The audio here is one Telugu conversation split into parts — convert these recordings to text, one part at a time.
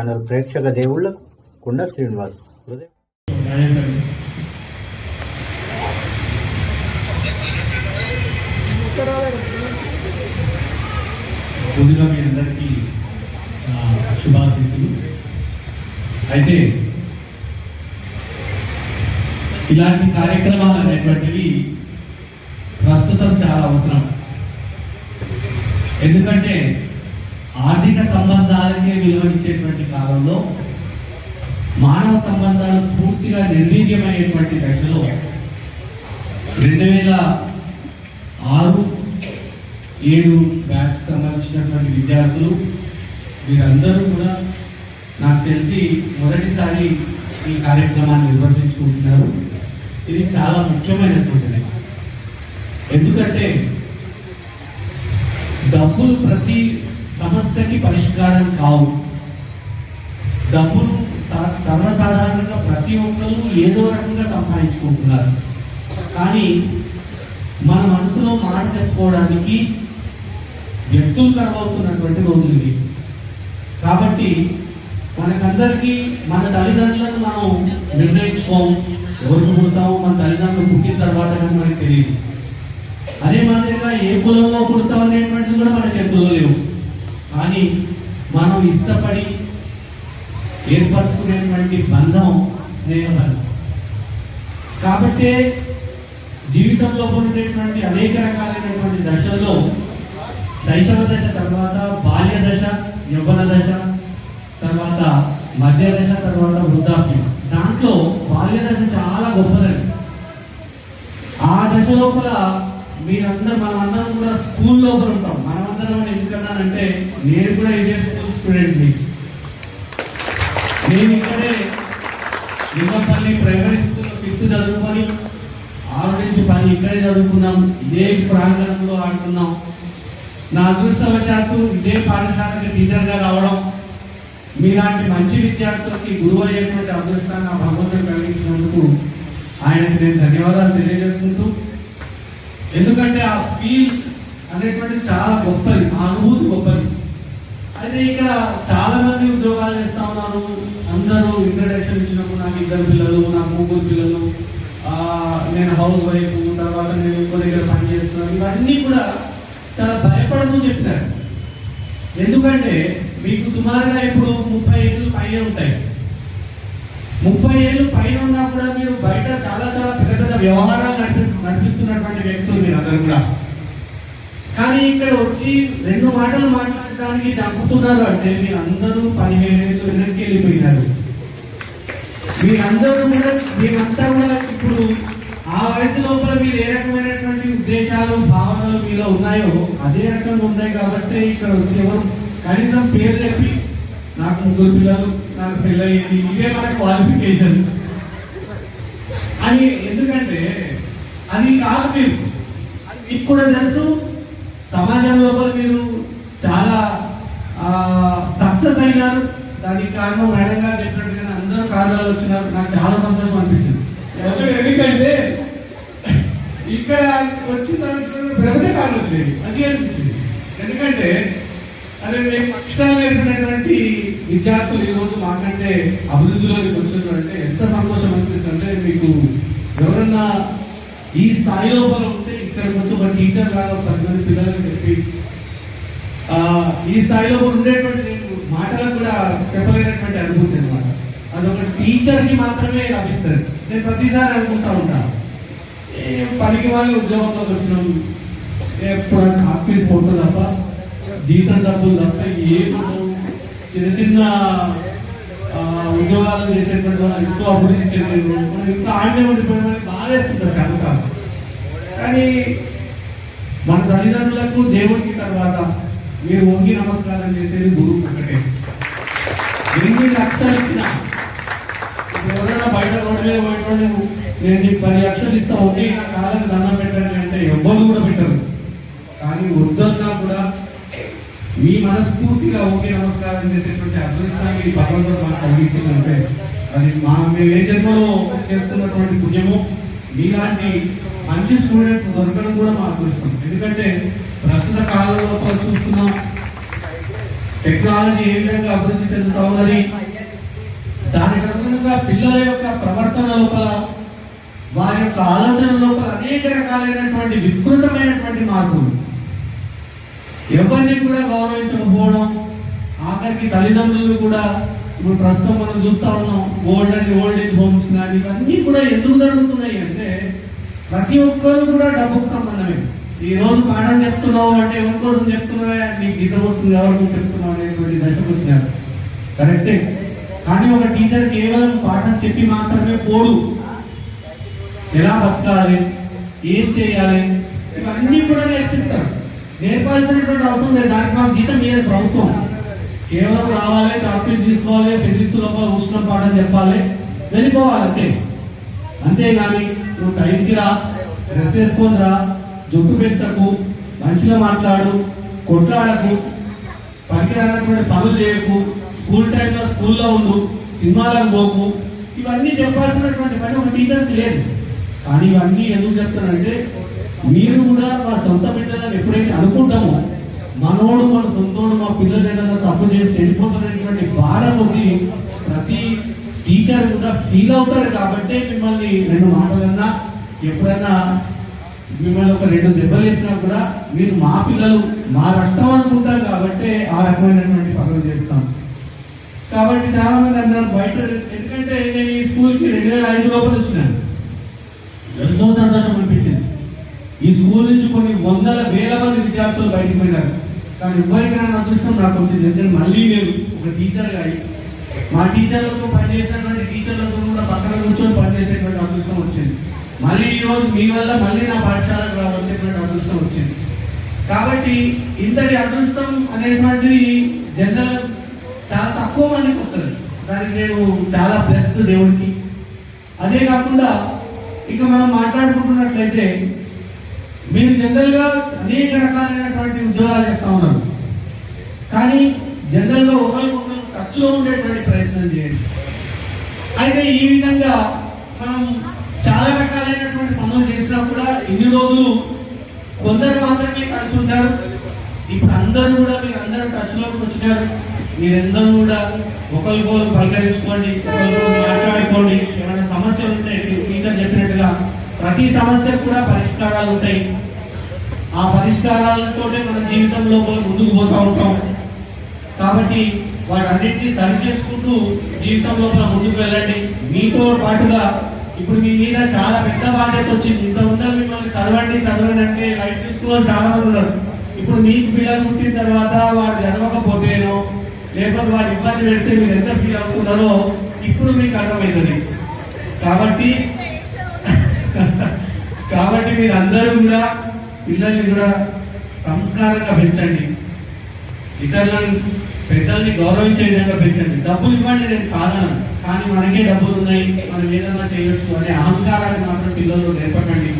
ఛానల్ ప్రేక్షక దేవుళ్ళకు కుండ శ్రీనివాస్ ముందుగా మీ అందరికీ శుభాశీస్సులు. అయితే ఇలాంటి కార్యక్రమాలు అనేటువంటివి ప్రస్తుతం చాలా అవసరం. ఎందుకంటే ఆర్థిక సంబంధాలకే విలువనిచ్చేటువంటి కాలంలో మానవ సంబంధాలు పూర్తిగా నిర్వీర్యమయ్యేటువంటి దశలో రెండు వేల ఆరు ఏడు బ్యాచ్ సంబంధించినటువంటి విద్యార్థులు వీరందరూ కూడా నాకు తెలిసి మొదటిసారి ఈ కార్యక్రమాన్ని నిర్వర్తించుకుంటున్నారు. ఇది చాలా ముఖ్యమైనటువంటిది. ఎందుకంటే డబ్బులు ప్రతి సమస్యకి పరిష్కారం కావు. డబ్బులు సర్వసాధారణంగా ప్రతి ఒక్కరు ఏదో రకంగా సంపాదించుకుంటున్నారు. కానీ మన మనసులో మాట చెప్పుకోవడానికి వ్యక్తులు కరవవుతున్నటువంటి రోజులు ఇవి. కాబట్టి మనకందరికీ మన తల్లిదండ్రులను మనం నిర్ణయించుకోము ఎవరికి పుడతాము మన తల్లిదండ్రులు పుట్టిన తర్వాత కానీ మనకి తెలియదు. అదే మాదిరిగా ఏ కులంలో పుడతాం అనేటువంటిది కూడా మన చేతుల్లో లేవు. కానీ మనం ఇష్టపడి ఏర్పరచుకునేటువంటి బంధం స్నేహబంధం కాబట్టే జీవితంలో ఉండేటువంటి అనేక రకాలైనటువంటి దశల్లో శైశవ దశ తర్వాత బాల్య దశ యవ్వన దశ తర్వాత మధ్య దశ తర్వాత వృద్ధాప్యం. దాంట్లో బాల్య దశ చాలా గొప్పదండి. ఆ దశ లోపల మీరందరూ మనమందరం కూడా స్కూల్ లోపల ఉంటాం. ఎందుకన్నానంటే నేను కూడా ఇదే స్కూల్ స్టూడెంట్ని. నేను ఇక్కడే లింగపల్లి ప్రైమరీ స్కూల్లో ఫిఫ్త్ చదువుకొని ఆరు నుంచి పని ఇక్కడే చదువుకున్నాం ఇదే ప్రాంగణంలో ఆడుకున్నాం. నా అదృష్టవశాత్తు ఇదే పాఠశాలకు టీచర్గా రావడం మీలాంటి మంచి విద్యార్థులకి గురువు అయ్యేటువంటి అదృష్టాన్ని ఆ భగవంతుడు కలిగించినందుకు ఆయనకు నేను ధన్యవాదాలు తెలియజేసుకుంటూ ఎందుకంటే ఆ ఫీల్ అనేటువంటిది చాలా గొప్పది ఆ అనుభూతి గొప్పది. అయితే ఇక్కడ చాలా మంది ఉద్యోగాలు చేస్తా ఉన్నారు. అందరూ ఇంట్రడక్షన్ ఇచ్చినప్పుడు నాకు ఇద్దరు పిల్లలు నాకు ముగ్గురు పిల్లలు నేను హౌస్ వైఫ్ తర్వాత నేను ఇంకో దగ్గర పని చేస్తున్నాను. ఇవన్నీ కూడా చాలా భయపడమని చెప్పినారు. ఎందుకంటే మీకు సుమారుగా ఇప్పుడు ముప్పై ఏళ్ళు పైన ఉంటాయి. ముప్పై ఏళ్ళు పైన ఉన్నా కూడా మీరు బయట చాలా చాలా పెద్ద పెద్ద వ్యవహారాలు నడిపి నడిపిస్తున్నటువంటి వ్యక్తులు మీరు అందరు కూడా. కానీ ఇక్కడ వచ్చి రెండు మాటలు మాట్లాడడానికి చంపుతున్నారు అంటే మీరు అందరూ పదిహేను ఏళ్ళు వెనక్కి వెళ్ళిపోయినారు. మీరందరూ కూడా మేమంతా కూడా ఇప్పుడు ఆ వయసు లోపల మీరు ఏ రకమైనటువంటి ఉద్దేశాలు భావనలు మీలో ఉన్నాయో అదే రకంగా ఉన్నాయి కాబట్టి ఇక్కడ వచ్చేవారు. కనీసం పేరు చెప్పి నాకు ముగ్గురు పిల్లలు నాకు పెళ్ళయ్యింది ఇవే మన క్వాలిఫికేషన్ అని ఎందుకంటే అది కాదు మీరు. మీకు కూడా తెలుసు. సమాజం లోపల మీరు చాలా సక్సెస్ అయినారు. దానికి కారణం మేడం గారు చెప్పినట్టుగా అందరూ కారణాలు వచ్చినారు. నాకు చాలా సంతోషం అనిపిస్తుంది. ఎందుకంటే- ఇక్కడ వచ్చిన దాంట్లో ప్రభుత్వ కాంగ్రెస్ లేదు మంచిగా అనిపించింది. ఎందుకంటే అదే మేము పక్షాలు నేర్పినటువంటి విద్యార్థులు ఈ రోజు మాకంటే అభివృద్ధిలోకి వచ్చినట్టు ఎంత సంతోషం అనిపిస్తుంది. అంటే మీకు ఎవరన్నా ఈ స్థాయి లోపల ఉంటే ఇక్కడికి వచ్చి ఒక టీచర్ లాగా ఒక పది మంది పిల్లలకు చెప్పి ఆ, ఈ స్థాయిలో ఉండేటువంటి మాటలకు కూడా చెప్పలేనటువంటి అనుభూతి అనమాట అదొక టీచర్ మాత్రమే లభిస్తుంది. నేను ప్రతిసారి అనుకుంటా ఉంటాను ఏ పనికి వాళ్ళు ఉద్యోగంలోకి వచ్చినాం ఎప్పుడు ఆఫీస్ ఫోటో తప్ప జీతం డబ్బులు తప్ప ఏముండవు చిన్న చిన్న ఆ, ఉద్యోగాలు చేసేటువంటి వాళ్ళు ఎక్కువ అభివృద్ధి చెందింది మనం ఇంకా ఆడనే ఉండిపోయిన వాళ్ళకి బాధేస్తుంది చాలాసార్లు. కానీ మన తల్లిదండ్రులకు దేవుడికి తర్వాత మీరు వంగి నమస్కారం చేసేది గురువు ఒకటే ఎనిమిది లక్షలు ఇచ్చిన? ఎవరైనా బయట రోడ్లే బయట నేను నీకు పది లక్షలు ఇస్తా ఒకటి నా కాలం దండం పెట్టండి అంటే ఎవ్వరు కూడా పెట్టరు. కానీ వద్దన్నా కూడా మీ మనస్ఫూర్తిగా ఓకే నమస్కారం చేసేటువంటి అదృష్టాన్ని ఈ భగవంతుడు మాకు కలిగించిందంటే అది మా మేము ఏ జన్మలో చేస్తున్నటువంటి పుణ్యము. మీలాంటి మంచి స్టూడెంట్స్ దొరకడం కూడా మా అదృష్టం. ఎందుకంటే ప్రస్తుత కాలంలో చూస్తున్నాం టెక్నాలజీ ఏ విధంగా అభివృద్ధి చెందుతా ఉన్నది. దానికి అనుగుణంగా పిల్లల యొక్క ప్రవర్తన లోపల వారి యొక్క ఆలోచన లోపల అనేక రకాలైనటువంటి వికృతమైనటువంటి మార్పులు. ఎవరిని కూడా గౌరవించకపోవడం ఆఖరికి తల్లిదండ్రులు కూడా ఇప్పుడు ప్రస్తుతం మనం చూస్తా ఉన్నాం old and old age homes కానీ ఇవన్నీ కూడా ఎందుకు జరుగుతున్నాయి అంటే ప్రతి ఒక్కరు కూడా డబ్బుకు సంబంధమే. ఈ రోజు పాఠం చెప్తున్నావు అంటే ఎవరి చెప్తున్నావే నీకు గీతం వస్తుంది ఎవరికి చెప్తున్నావు అనేటువంటి దశకు వచ్చినారు. కరెక్టే? కానీ ఒక టీచర్ కేవలం పాఠం చెప్పి మాత్రమే పోడు. ఎలా బతకాలి? ఏం చేయాలి? ఇవన్నీ కూడా నేర్పిస్తారు. నేర్పాల్సినటువంటి అవసరం లేదు. దానికి మాకు జీతం మీద ప్రభుత్వం. కేవలం రావాలి చాపీస్ తీసుకోవాలి ఫిజిక్స్ లోపల ఉష్ణం పాఠం చెప్పాలి. వెళ్ళిపోవాలి అంతే. అంతేగాని నువ్వు టైంకి రా డ్రెస్ వేసుకొని రా జుట్టు పెంచకు మంచిగా మాట్లాడు కొట్లాడకు పనికిరానటువంటి పనులు చేయకు స్కూల్ టైంలో స్కూల్లో ఉండు సినిమాలకు పోకు ఇవన్నీ చెప్పాల్సినటువంటి పని ఒక టీచర్కి లేదు. కానీ ఇవన్నీ ఎందుకు చెప్తానంటే మీరు కూడా మా సొంత బిడ్డలను ఎప్పుడైతే అనుకుంటామో మనోడు మన సొంతోడు మా పిల్లలు ఏదైనా తప్పు చేసి వెళ్ళిపోతున్నటువంటి బాధ కొద్ది ప్రతి టీచర్ కూడా ఫీల్ అవుతారు కాబట్టి మిమ్మల్ని రెండు మాటలన్నా ఎప్పుడైనా మిమ్మల్ని ఒక రెండు దెబ్బలు వేసినా కూడా మీరు మా పిల్లలు మా రక్తం అనుకుంటారు కాబట్టి ఆ రకమైనటువంటి పనులు చేస్తాం. కాబట్టి చాలా మంది అన్నారు బయట ఎందుకంటే నేను ఈ స్కూల్కి రెండు వేల ఐదు లోపల వచ్చినాను. ఎంతో సంతోషం అనిపించింది. ఈ స్కూల్ నుంచి కొన్ని వందల వేల మంది విద్యార్థులు బయటకు పోయినారు. కానీ ఎవరికైనా అదృష్టం నాకు వచ్చింది ఎందుకంటే మళ్ళీ నేను ఒక టీచర్ అయి మా టీచర్లతో పనిచేసినటువంటి టీచర్లతో కూడా పక్కన కూర్చొని పనిచేసేటువంటి అదృష్టం వచ్చింది. మళ్ళీ ఈ రోజు మీ వల్ల మళ్ళీ నా పాఠశాలకు రా- వచ్చేటువంటి అదృష్టం వచ్చింది. కాబట్టి ఇంతటి అదృష్టం అనేటువంటిది జనరల్ చాలా తక్కువ మందికి వస్తుంది. దానికి నేను చాలా బ్లెస్డ్ దేవుడికి. అదే కాకుండా ఇక మనం మాట్లాడుకుంటున్నట్లయితే మీరు జనరల్గా అనేక రకాలైనటువంటి ఉద్యోగాలు చేస్తూ ఉన్నారు. కానీ జనరల్గా ఒకరికి ఒకరికొకరు ఉండేటువంటి ప్రయత్నం చేయండి. అయితే ఈ విధంగా మనం చాలా రకాలైనటువంటి పనులు చేసినా కూడా ఇన్ని రోజులు కొందరు మాత్రమే కలిసి ఉంటారు. ఇప్పుడు అందరూ కూడా మీరు అందరూ టచ్లోకి వచ్చినారు. మీరందరూ కూడా ఒకరికొకరు పలకరించుకోండి ఒకరికొకరు మాట్లాడుకోండి. ఏమైనా సమస్యలు ఉంటాయి టీచర్ చెప్పినట్టుగా ప్రతి సమస్యకు కూడా పరిష్కారాలు ఉంటాయి. ఆ పరిష్కారాలతోనే మన జీవితంలో ముందుకు పోతూ ఉంటాం. కాబట్టి వాటన్నింటినీ సరి చేసుకుంటూ జీవితం లోపల ముందుకు వెళ్ళండి. మీతో పాటుగా ఇప్పుడు మీ మీద చాలా పెద్ద బాధ్యత వచ్చింది. ఇంత ముందర మిమ్మల్ని చదవండి చదవండి అంటే లైఫ్ తీసుకున్న చాలా మంది ఉన్నారు. ఇప్పుడు మీకు పిల్లలు పుట్టిన తర్వాత వాడు చదవకపోతేనో లేకపోతే వాడు ఇబ్బంది పెడితే మీరు ఎంత ఫీల్ అవుతున్నారో ఇప్పుడు మీకు అర్థమవుతుంది. కాబట్టి కాబట్టి మీరు అందరూ కూడా పిల్లల్ని కూడా సంస్కారంగా పెంచండి ఇతరులను పెద్దల్ని గౌరవించే విధంగా పెంచండి డబ్బులు ఇవ్వండి నేను కాదను కానీ మనకే డబ్బులు ఉన్నాయి మనం ఏదైనా చేయొచ్చు అనే అహంకారాన్ని మాత్రం పిల్లలు నేర్పకండి.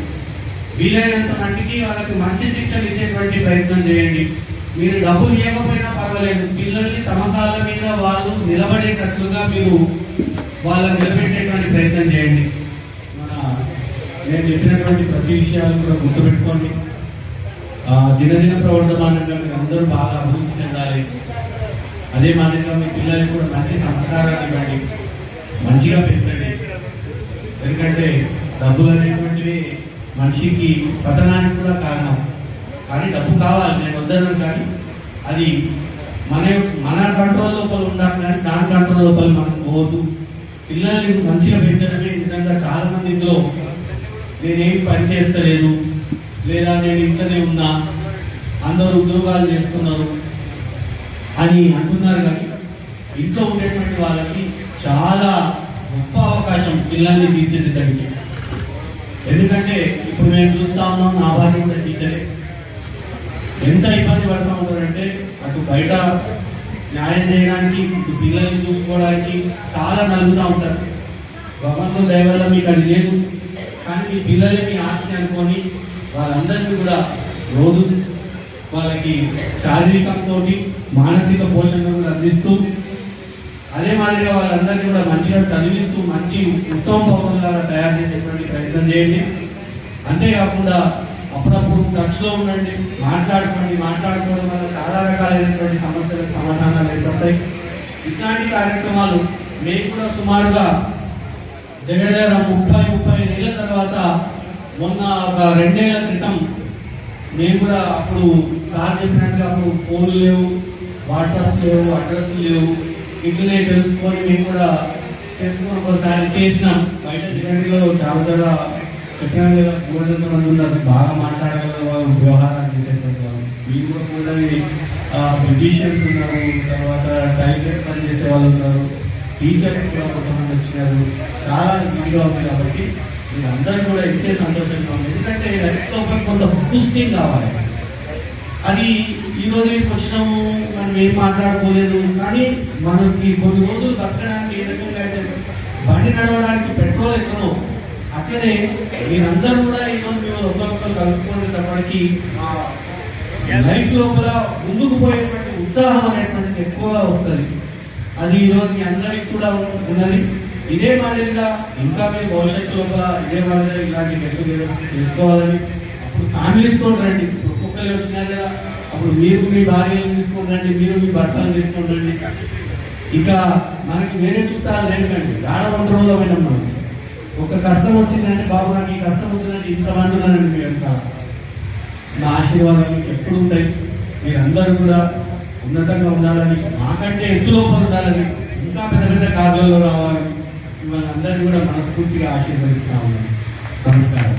వీలైనంత మట్టికి వాళ్ళకి మంచి శిక్షణ ఇచ్చేటువంటి ప్రయత్నం చేయండి. మీరు డబ్బులు ఇవ్వకపోయినా పర్వాలేదు. పిల్లల్ని తమ కాళ్ళ మీద వాళ్ళు నిలబడేటట్లుగా మీరు వాళ్ళని నిలబెట్టేటువంటి ప్రయత్నం చేయండి. మన నేను చెప్పినటువంటి ప్రతి విషయాలు కూడా గుర్తుపెట్టుకోండి. దినదిన ప్రవర్తమానంగా మీరు అందరూ బాగా అభివృద్ధి చెందాలి. అదే మాదిరిగా మీ పిల్లలకి కూడా మంచి సంస్కారాన్ని ఇవ్వండి మంచిగా పెంచండి. ఎందుకంటే డబ్బులు అనేటువంటివి మనిషికి పతనానికి కూడా కారణం. కానీ డబ్బు కావాలి నేను వద్దను కానీ అది మన మన కంట్రోల్ లోపల ఉండాలి కానీ దాని కంట్రోల్ లోపల మనం పోవద్దు. పిల్లల్ని మంచిగా పెంచడమే నిజంగా చాలా మంది ఇందులో నేనేం పని చేస్తలేదు లేదా నేను ఇంట్లోనే ఉన్నా అందరూ ఉద్యోగాలు చేస్తున్నారు అని అంటున్నారు కానీ ఇంట్లో ఉండేటువంటి వాళ్ళకి చాలా గొప్ప అవకాశం పిల్లల్ని తీర్చిదిద్దడానికి. ఎందుకంటే ఇప్పుడు మేము చూస్తా ఉన్నాం నా భార్య కూడా టీచరే. ఎంత ఇబ్బంది పడతా ఉంటారంటే అటు బయట న్యాయం చేయడానికి ఇటు పిల్లల్ని చూసుకోవడానికి చాలా నలుగుతూ ఉంటారు. భగవంతుని దయ మీకు అది లేదు. కానీ మీ పిల్లలకి ఆస్తి అనుకొని వాళ్ళందరికీ కూడా రోజు వాళ్ళకి శారీరకంతో మానసిక పోషణ కూడా అందిస్తూ అదే మాదిరిగా వాళ్ళందరినీ కూడా మంచిగా చదివిస్తూ మంచి ఉత్తమ పౌరులాగా తయారు చేసేటువంటి ప్రయత్నం చేయండి. అంతేకాకుండా అప్పుడప్పుడు టచ్లో ఉండండి మాట్లాడుకోండి మాట్లాడుకోవడం వల్ల చాలా రకాలైనటువంటి సమస్యలకు సమాధానాలు ఏర్పడతాయి. ఇట్లాంటి కార్యక్రమాలు మేము కూడా సుమారుగా దగ్గర ముప్పై ముప్పై నెలల తర్వాత మొన్న ఒక రెండేళ్ళ క్రితం మేము కూడా అప్పుడు సార్ చెప్పినట్టుగా అప్పుడు ఫోన్లు లేవు. వాట్సాప్స్ లేవు అడ్రస్ లేవు. ఇట్లనే తెలుసుకొని మేము కూడా చేసుకొని ఒకసారి చేసినాం బయట దిగండిలో చాలా చాలా చెప్పిన మూడు మంది ఉన్నారు బాగా మాట్లాడగల వాళ్ళు వ్యవహారాలు చేసేటువంటి వాళ్ళు. వీళ్ళు కూడా కూడా బ్యూటీషియన్స్ ఉన్నారు తర్వాత టైలర్ పని చేసే వాళ్ళు ఉన్నారు టీచర్స్ కూడా కొంతమంది వచ్చినారు. చాలా ఇదిగా ఉంది కాబట్టి మీరందరూ కూడా ఇంతే సంతోషంగా ఉంది ఎందుకంటే లైఫ్ లోపల కొంత బూస్టింగ్ కావాలి. అది ఈ రోజు మీకు వచ్చినాము మనం ఏం మాట్లాడుకోలేదు. కానీ మనకి కొన్ని రోజులు బతకడానికి ఏ రకంగా అయితే బండి నడవడానికి పెట్రోల్ ఎక్కనో అట్లనే మీరందరూ కూడా ఈ రోజు మేము ఒకరికొకరు కలుసుకునేటప్పటికి లైఫ్ లోపల ముందుకు పోయేటువంటి ఉత్సాహం అనేటువంటిది ఎక్కువగా వస్తుంది. అది ఈ రోజు మీ అందరికి కూడా ఉన్నది. ఇదే మాదిరిగా ఇంకా మీ భవిష్యత్తు లోపల ఇదే మాదిరిగా ఇలాంటి గెట్ చేసుకోవాలని అప్పుడు ఫ్యామిలీస్తో రండి. ఒక్కొక్కరు వచ్చినా కదా అప్పుడు మీరు మీ భార్యలను తీసుకుంటండి మీరు మీ భర్తలను తీసుకుంటండి. ఇంకా ఇక మనకి వేరే చుట్టాలు లేకండి. ఆడ రెండు రోజులు పోయినాం మనం ఒక కష్టం వచ్చిందంటే బాబు నాకు ఈ కష్టం వచ్చిందంటే ఇంతమంది ఉన్నారండి మీ యొక్క నా ఆశీర్వాదాలు మీకు ఎప్పుడు ఉంటాయి? మీరందరూ కూడా ఉన్నతంగా ఉండాలని మాకంటే ఎత్తులోపల ఉండాలని ఇంకా పెద్ద పెద్ద కార్యాలలో రావాలని మిమ్మల్ని అందరినీ కూడా మనస్ఫూర్తిగా ఆశీర్వదిస్తా ఉన్నాను. నమస్కారం.